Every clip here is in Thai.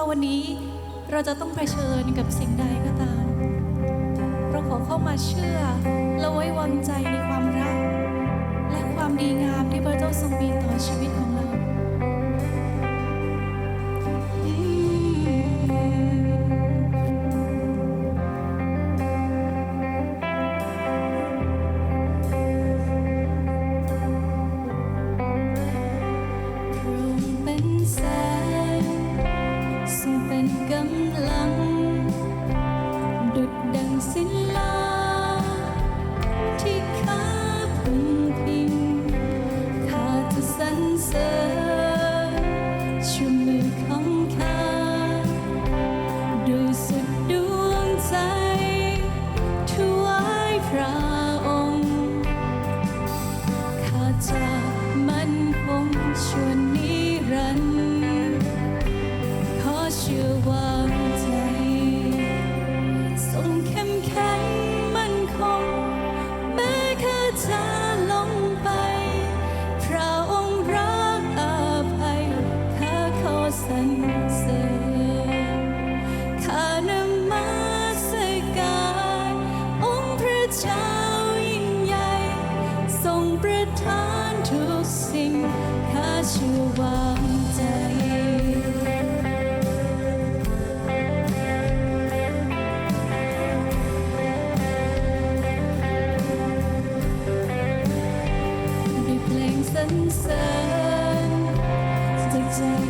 ว่าวันนี้เราจะต้องเผชิญกับสิ่งใดก็ตาม เราขอเข้ามาเชื่อ และไว้วางใจในความรัก และความดีงามที่พระเจ้าทรงมีต่อชีวิตของเรา Sun, stick to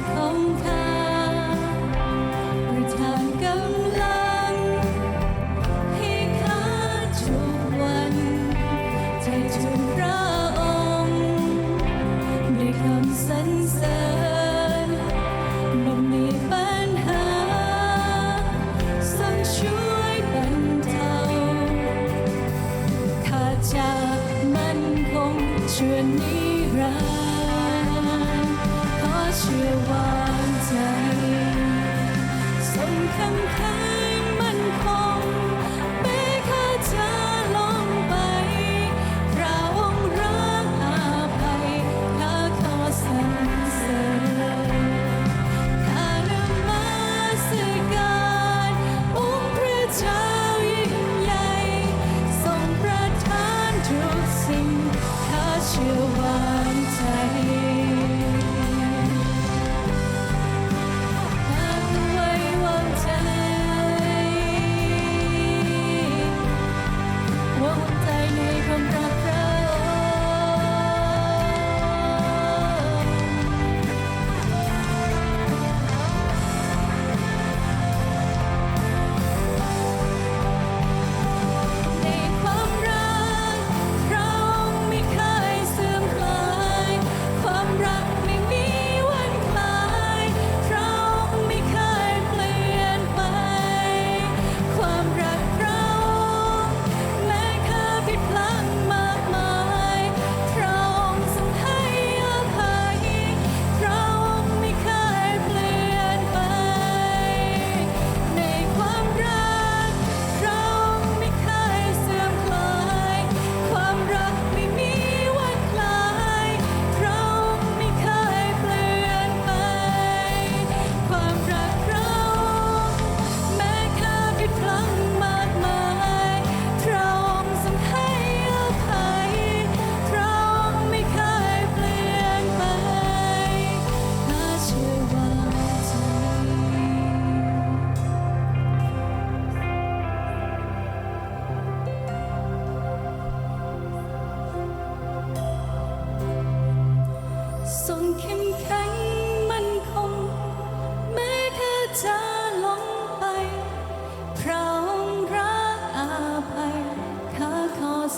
ชวนนิรันดร์ขอเชื่อว่า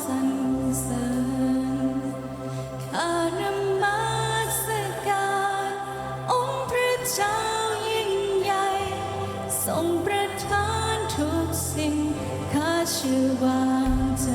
สันเสริญข้านมัสการองค์พระเจ้ายิ่งใหญ่ ทรงประทานทุกสิ่งข้าเชื่อวางใจ